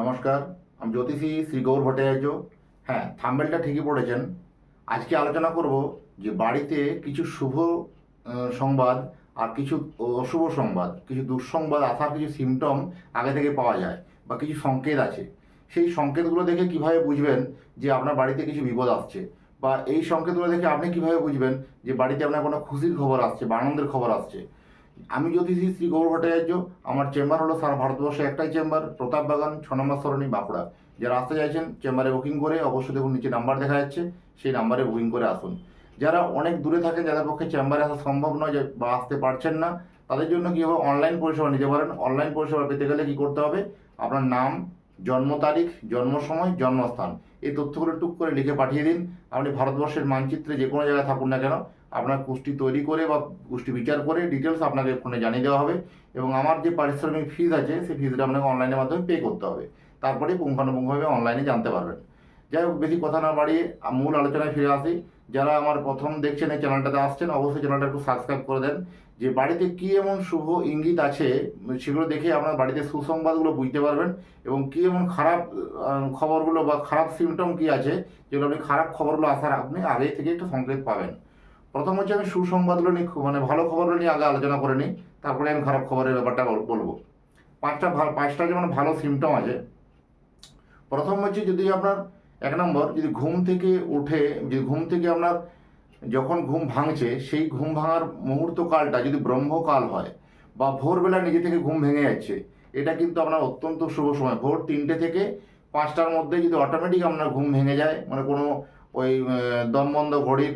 নমস্কার, আমি জ্যোতিষী শ্রী গৌর ভট্টাচার্য। হ্যাঁ থাম্বেলটা ঠিকই পড়েছেন। আজকে আলোচনা করব যে বাড়িতে কিছু শুভ সংবাদ আর কিছু অশুভ সংবাদ, কিছু দুঃসংবাদ আসার কিছু সিমটম আগে থেকে পাওয়া যায় বা কিছু সংকেত আছে। সেই সংকেতগুলো দেখে কীভাবে বুঝবেন যে আপনার বাড়িতে কিছু বিপদ আসছে? বা এই সংকেতগুলো দেখে আপনি কীভাবে বুঝবেন যে বাড়িতে আপনার কোনো খুশির খবর আসছে বা আনন্দের খবর আসছে? আমি জ্যোতিষী শ্রী গৌর ভট্টাচার্য, আমার চেম্বার হলো সারা ভারতবর্ষে একটাই চেম্বার, প্রতাপ বাগান, ছ নম্বর সরণি, বাঁকুড়া। যারা আসতে চাইছেন চেম্বারে বুকিং করে, অবশ্যই দেখুন নিচে নাম্বার দেখা যাচ্ছে, সেই নাম্বারে বুকিং করে আসুন। যারা অনেক দূরে থাকেন, যাদের পক্ষে চেম্বারে আসা সম্ভব নয় বা আসতে পারছেন না, তাদের জন্য কী হবে? অনলাইন পরিষেবা নিতে পারেন। অনলাইন পরিষেবা পেতে গেলে কী করতে হবে? আপনার নাম, জন্ম তারিখ, জন্ম সময়, জন্মস্থান। এই তথ্যগুলো টুক করে লিখে পাঠিয়ে দিন। আপনি ভারতবর্ষের মানচিত্রে যে কোনো জায়গায় থাকুন না কেন আপনার কুষ্টি তৈরি করে বা কুষ্টি বিচার করে ডিটেলস আপনাকে ফোনে জানিয়ে দেওয়া হবে এবং আমার যে পারিশ্রমিক ফিজ আছে, সেই ফিজটা আপনাকে অনলাইনের মাধ্যমে পে করতে হবে। তারপরে পুঙ্খানুপুঙ্খভাবে অনলাইনে জানতে পারবেন। যাই হোক, বেশি কথা না বাড়িয়ে মূল আলোচনায় ফিরে আসি। যারা আমার প্রথম দেখছেন এই চ্যানেলটাতে আসছেন, অবশ্যই চ্যানেলটা একটু সাবস্ক্রাইব করে দেন। যে বাড়িতে কি এমন শুভ ইঙ্গিত আছে, সেগুলো দেখে আপনার বাড়িতে সুসংবাদগুলো বুঝতে পারবেন এবং কি এমন খারাপ খবরগুলো বা খারাপ সিমটম কি আছে, যেগুলো আপনি খারাপ খবরগুলো আসার আপনি আগে থেকে একটু সংকেত পাবেন। প্রথম হচ্ছে আমি সুসংবাদগুলো নিয়ে মানে ভালো খবরগুলো নিয়ে আগে আলোচনা করে নিই, তারপরে আমি খারাপ খবরের ব্যাপারটা বলব। পাঁচটা ভালো পাঁচটা যেমন ভালো সিমটম আছে, প্রথম হচ্ছে যদি আপনার এক নম্বর, যদি ঘুম থেকে উঠে, যদি ঘুম থেকে আপনার যখন ঘুম ভাঙছে, সেই ঘুম ভাঙার মুহূর্তকালটা যদি ব্রহ্মকাল হয় বা ভোরবেলা নিজে থেকে ঘুম ভেঙে যাচ্ছে, এটা কিন্তু আপনার অত্যন্ত শুভ সময়। ভোর তিনটে থেকে পাঁচটার মধ্যে যদি অটোমেটিক আপনার ঘুম ভেঙে যায় মানে কোনো ওই দমবন্ধ ঘড়ির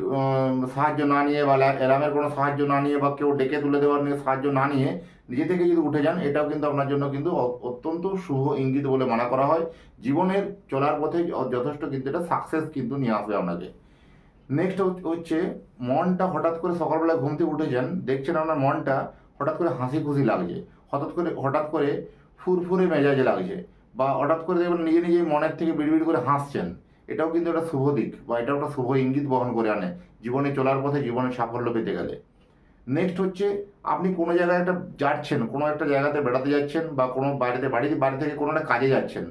সাহায্য না নিয়ে বা অ্যালার্মের কোনো সাহায্য না নিয়ে বা কেউ ডেকে তুলে দেওয়ার নিয়ে সাহায্য না নিয়ে নিজে থেকে যদি উঠে যান, এটাও কিন্তু আপনার জন্য কিন্তু অত্যন্ত শুভ ইঙ্গিত বলে মানা করা হয়। জীবনের চলার পথে যথেষ্ট কিন্তু এটা সাকসেস কিন্তু নিয়ে আসবে আপনাকে। নেক্সট হচ্ছে মনটা হঠাৎ করে সকালবেলা ঘুম থেকে উঠে যান, দেখছেন আপনার মনটা হঠাৎ করে হাসি খুশি লাগছে। হঠাৎ করে হঠাৎ করে ফুরফুরে মেজাজে লাগছে বা হঠাৎ করে দেখবেন নিজে নিজে মনের থেকে বিড়বিড় করে হাসছেন। এটাও কিন্তু একটা শুভ দিক বা এটাও একটা শুভ ইঙ্গিত বহন করে আনে জীবনে চলার পথে জীবনে সাফল্য পেতে গেলে। নেক্সট হচ্ছে, আপনি কোনো জায়গায় একটা যাচ্ছেন, কোনো একটা জায়গাতে বেড়াতে যাচ্ছেন বা কোনো বাড়িতে বাড়িতে, বাড়ি থেকে কোনো একটা কাজে যাচ্ছেন,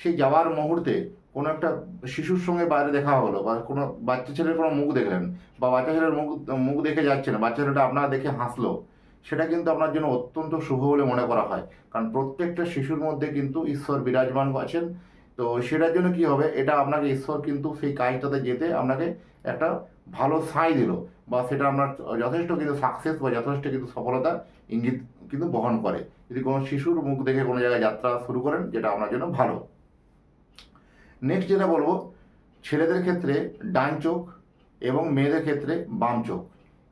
সেই যাওয়ার মুহূর্তে কোনো একটা শিশুর সঙ্গে বাইরে দেখা হলো বা কোনো বাচ্চা ছেলের কোনো মুখ দেখলেন বা বাচ্চা ছেলের মুখ মুখ দেখে যাচ্ছেন, বাচ্চা ছেলেটা আপনার দেখে হাসলো, সেটা কিন্তু আপনার জন্য অত্যন্ত শুভ বলে মনে করা হয়। কারণ প্রত্যেকটা শিশুর মধ্যে কিন্তু ঈশ্বর বিরাজমান আছেন তো সেটার জন্য কি হবে? এটা আপনাকে ঈশ্বর কিন্তু সেই কাজটাতে যেতে আপনাকে একটা ভালো সাই দিল বা সেটা আপনার যথেষ্ট কিন্তু সাকসেস বা যথেষ্ট কিন্তু সফলতা ইঙ্গিত কিন্তু বহন করে। যদি কোনো শিশুর মুখ দেখে কোনো জায়গায় যাত্রা শুরু করেন, যেটা আপনার জন্য ভালো। নেক্সট যেটা বলব, ছেলেদের ক্ষেত্রে ডান চোখ এবং মেয়েদের ক্ষেত্রে বাম চোখ।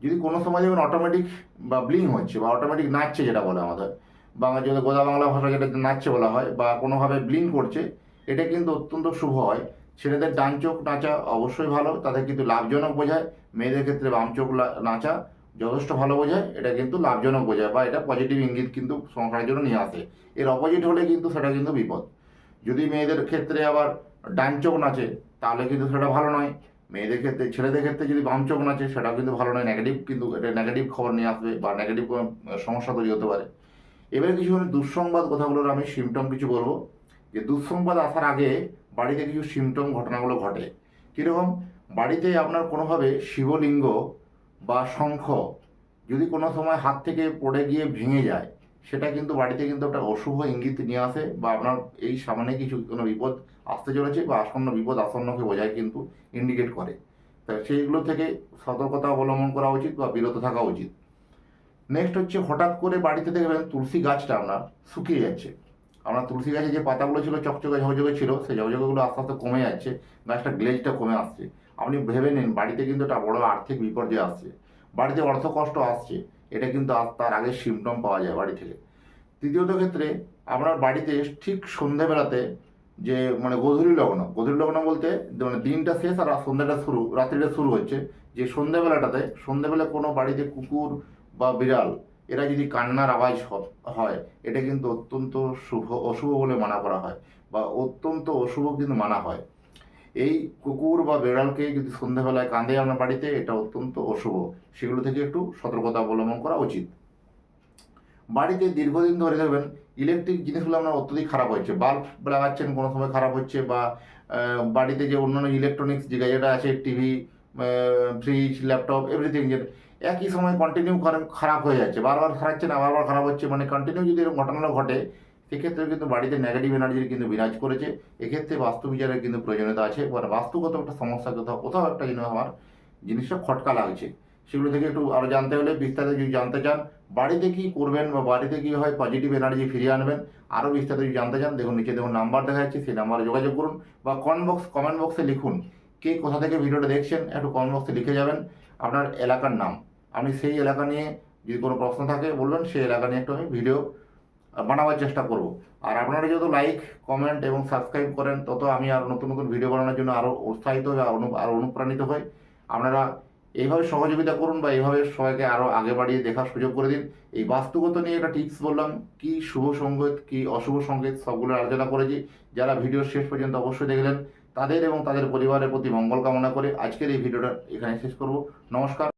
যদি কোনো সময় যেমন অটোমেটিক বা ব্লিং হচ্ছে বা অটোমেটিক নাচছে যেটা বলে আমাদের বাংলা যদি গোদা বাংলা ভাষা যেটা নাচছে বলা হয় বা কোনোভাবে ব্লিং করছে এটা কিন্তু অত্যন্ত শুভ হয়। ছেলেদের ডান চোখ নাচা অবশ্যই ভালো, তাদের কিন্তু লাভজনক বোঝায়। মেয়েদের ক্ষেত্রে বাম চোখ নাচা যথেষ্ট ভালো বোঝায়, এটা কিন্তু লাভজনক বোঝায় বা এটা পজিটিভ ইঙ্গিত কিন্তু সংসারের জন্য নিয়ে আসে। এর অপোজিট হলে কিন্তু সেটা কিন্তু বিপদ। যদি মেয়েদের ক্ষেত্রে আবার ডান চোখ নাচে, তাহলে কিন্তু সেটা ভালো নয়। মেয়েদের ক্ষেত্রে, ছেলেদের ক্ষেত্রে যদি বাম চোখ নাচে সেটাও কিন্তু ভালো নয়। নেগেটিভ কিন্তু এটা নেগেটিভ খবর নিয়ে আসবে বা নেগেটিভ সমস্যা তৈরি হতে পারে। এবারে কিছু দুঃসংবাদ কথাগুলোর আমি সিমটম কিছু বলব। যে দুঃসংবাদ আসার আগে বাড়িতে কিছু সিমটম ঘটনাগুলো ঘটে। কীরকম? বাড়িতে আপনার কোনোভাবে শিবলিঙ্গ বা শঙ্খ যদি কোনো সময় হাত থেকে পড়ে গিয়ে ভেঙে যায়, সেটা কিন্তু বাড়িতে কিন্তু একটা অশুভ ইঙ্গিত নিয়ে আসে বা আপনার এই সামনে কিছু কোনো বিপদ আসতে চলেছে বা আসন্ন বিপদ আসন্নকে বোঝায় কিন্তু ইন্ডিকেট করে। তা সেইগুলো থেকে সতর্কতা অবলম্বন করা উচিত বা বিরত থাকা উচিত। নেক্সট হচ্ছে হঠাৎ করে বাড়িতে দেখবেন তুলসী গাছটা আপনার শুকিয়ে যাচ্ছে। আপনার তুলসী গাছে যে পাতাগুলো ছিল, চকচকে ঝকঝকে ছিল, সেই ঝকঝকেগুলো আস্তে আস্তে কমে যাচ্ছে গাছটা গ্লেজটা কমে আসছে। আপনি ভেবে নিন, বাড়িতে কিন্তু একটা বড় আর্থিক বিপর্যয় আসছে। বাড়িতে অর্থ কষ্ট আসছে, এটা কিন্তু তার আগে সিমটম পাওয়া যায় বাড়ি থেকে। তৃতীয়ত ক্ষেত্রে আপনার বাড়িতে ঠিক সন্ধেবেলাতে যে মানে গধূলি লগ্ন গধূলি লগ্ন বলতে মানে দিনটা শেষ আর সন্ধ্যাটা শুরু, রাত্রিটা শুরু হচ্ছে। যে সন্ধ্যাবেলাটাতে, সন্ধ্যাবেলা কোনো বাড়িতে কুকুর বা বিড়াল এরা যদি কান্নার আওয়াজ হয়, এটা কিন্তু অত্যন্ত শুভ, অশুভ বলে মানা করা হয় বা অত্যন্ত অশুভ কিন্তু মানা হয়। এই কুকুর বা বিড়ালকে যদি সন্ধ্যাবেলায় কাঁদে আপনার বাড়িতে, এটা অত্যন্ত অশুভ। সেগুলো থেকে একটু সতর্কতা অবলম্বন করা উচিত। বাড়িতে দীর্ঘদিন ধরে দেখবেন ইলেকট্রিক জিনিসগুলো আপনার অত্যধিক খারাপ হচ্ছে। বাল্ব লাগাচ্ছেন, কোনো সময় খারাপ হচ্ছে বা বাড়িতে যে অন্যান্য ইলেকট্রনিক্স যে যেটা আছে টিভি ফ্রিজ ল্যাপটপ এভরিথিং যে একই সময় কন্টিনিউ খারাপ হয়ে যাচ্ছে। বারবার খারাচ্ছে না, বারবার খারাপ হচ্ছে মানে কন্টিনিউ যদি এরকম ঘটনাটা ঘটে সেক্ষেত্রে কিন্তু বাড়িতে নেগেটিভ এনার্জির কিন্তু বিরাজ করেছে। এক্ষেত্রে বাস্তু বিচারের কিন্তু প্রয়োজনীয়তা আছে মানে বাস্তুগত একটা সমস্যা কোথাও কোথাও একটা জিনিস আমার জিনিসটা খটকা লাগছে। সেগুলো থেকে একটু আরও জানতে হলে বিস্তারিত যদি জানতে চান, বাড়িতে কী করবেন বা বাড়িতে কী হয় পজিটিভ এনার্জি ফিরিয়ে আনবেন আরও বিস্তারিত যদি জানতে চান, দেখুন, নিচে দেখুন নাম্বার দেখা যাচ্ছে, সেই নাম্বারে যোগাযোগ করুন বা কমেন্ট বক্স কমেন্ট বক্সে লিখুন, কে কোথা থেকে ভিডিওটা দেখছেন, একটু কমেন্ট বক্সে লিখে যাবেন। আপনার এলাকার নাম। আমি সেই এলাকা নিয়ে যদি কোনো প্রশ্ন থাকে বলবেন, সেই এলাকা নিয়ে একটু আমি ভিডিও বানাবার চেষ্টা করব। আর আপনারা যত লাইক কমেন্ট এবং সাবস্ক্রাইব করেন, তত আমি আর নতুন নতুন ভিডিও বানানোর জন্য আরও উৎসাহিত হয়ে আরও অনু- আরও অনুপ্রাণিত হই। আপনারা এইভাবে সহযোগিতা করুন বা এইভাবে সবাইকে আরও আগে বাড়িয়ে দেখার সুযোগ করে দিন। এই বাস্তুগত নিয়ে একটা টিপস বললাম, কি শুভ সংগীত কি অশুভ সংগীত সবগুলো আলোচনা করেছি। যারা ভিডিও শেষ পর্যন্ত অবশ্যই দেখলেন, তাদের এবং তাদের পরিবারের প্রতি মঙ্গল কামনা করে আজকের এই ভিডিওটা এখানে শেষ করব। নমস্কার।